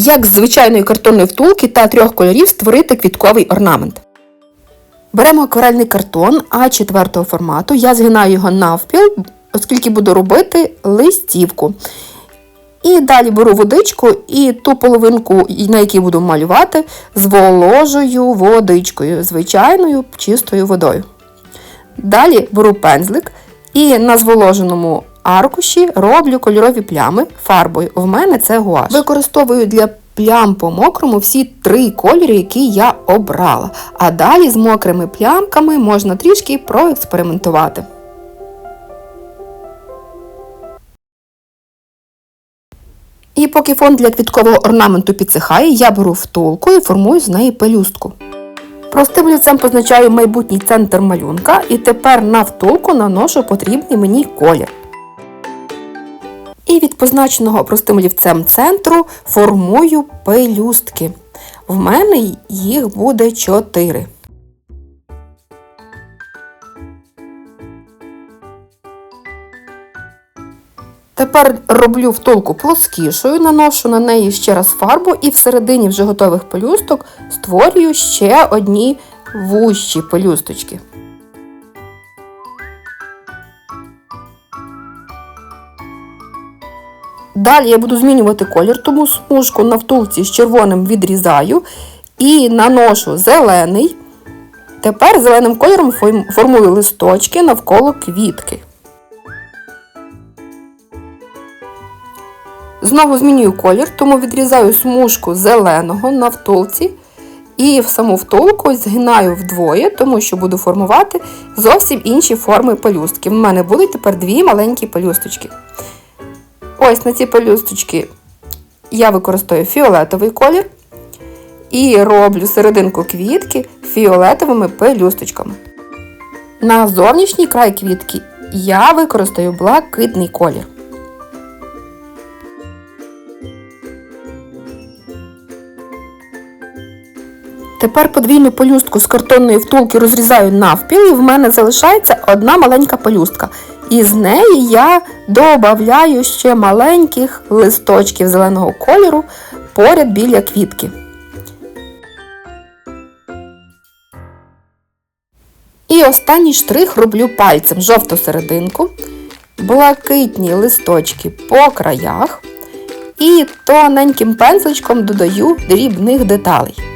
Як з звичайної картонної втулки та трьох кольорів створити квітковий орнамент. Беремо акварельний картон А4 формату. Я згинаю його навпіл, оскільки буду робити листівку. І далі беру водичку і ту половинку, на якій буду малювати, зволожую водичкою, звичайною чистою водою. Далі беру пензлик і на зволоженому аркуші роблю кольорові плями фарбою. В мене це гуаш. Використовую для плям по мокрому всі три кольори, які я обрала. А далі з мокрими плямками можна трішки проекспериментувати. І поки фон для квіткового орнаменту підсихає, я беру втулку і формую з неї пелюстку. Простим олівцем позначаю майбутній центр малюнка і тепер на втулку наношу потрібний мені колір. І від позначеного простим олівцем центру формую пелюстки. В мене їх буде 4. Тепер роблю втулку плоскішою, наношу на неї ще раз фарбу і всередині вже готових пелюсток створюю ще одні вущі пелюсточки. Далі я буду змінювати колір, тому смужку на втулці з червоним відрізаю і наношу зелений. Тепер зеленим кольором формую листочки навколо квітки. Знову змінюю колір, тому відрізаю смужку зеленого на втулці і в саму втулку згинаю вдвоє, тому що буду формувати зовсім інші форми пелюстки. В мене будуть тепер дві маленькі пелюсточки. Ось на ці пелюсточки я використовую фіолетовий колір і роблю серединку квітки фіолетовими пелюсточками. На зовнішній край квітки я використаю блакитний колір. Тепер подвійну пелюстку з картонної втулки розрізаю навпіл і в мене залишається одна маленька пелюстка. І з неї я додаю ще маленьких листочків зеленого кольору поряд біля квітки. І останній штрих роблю пальцем жовту серединку, блакитні листочки по краях і тоненьким пензличком додаю дрібних деталей.